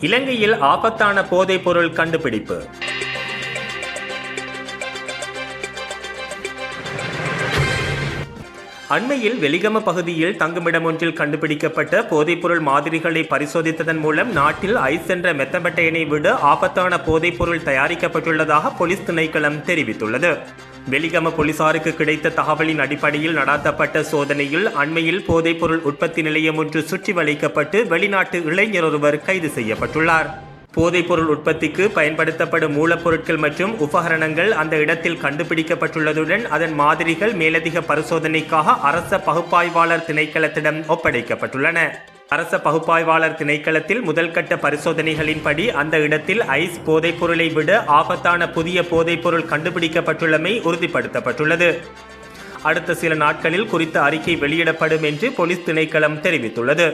இலங்கையில் ஆபத்தான போதைப் பொருள் கண்டுபிடிப்பு. அண்மையில் வெலிகம பகுதியில் தங்குமிடம் ஒன்றில் கண்டுபிடிக்கப்பட்ட போதைப்பொருள் மாதிரிகளை பரிசோதித்ததன் மூலம் நாட்டில் ஐஸ் என்ற மெத்தபட்டையனை விட ஆபத்தான போதைப்பொருள் தயாரிக்கப்பட்டுள்ளதாக போலீஸ் திணைக்களம் தெரிவித்துள்ளது. வெலிகம போலீசாருக்கு கிடைத்த தகவலின் அடிப்படையில் நடாத்தப்பட்ட சோதனையில் அண்மையில் போதைப்பொருள் உற்பத்தி நிலையம் ஒன்று சுற்றி வளைக்கப்பட்டு வெளிநாட்டு இளைஞர் ஒருவர் கைது செய்யப்பட்டுள்ளார். போதைப்பொருள் உற்பத்திக்கு பயன்படுத்தப்படும் மூலப்பொருட்கள் மற்றும் உபகரணங்கள் அந்த இடத்தில் கண்டுபிடிக்கப்பட்டுள்ளதுடன் அதன் மாதிரிகள் மேலதிக பரிசோதனைக்காக அரச பகுப்பாய்வாளர் திணைக்களத்திடம் ஒப்படைக்கப்பட்டுள்ளன. அரச பகுப்பாய்வாளர் திணைக்களத்தில் முதல் கட்ட பரிசோதனைகளின்படி அந்த இடத்தில் ஐஸ் போதைப்பொருளை விட ஆபத்தான புதிய போதைப்பொருள் கண்டுபிடிக்கப்பட்டுள்ளமை உறுதிப்படுத்தப்பட்டுள்ளது. அடுத்த சில நாட்களில் குறித்த அறிக்கை வெளியிடப்படும் என்று போலீஸ் திணைக்களம் தெரிவித்துள்ளது.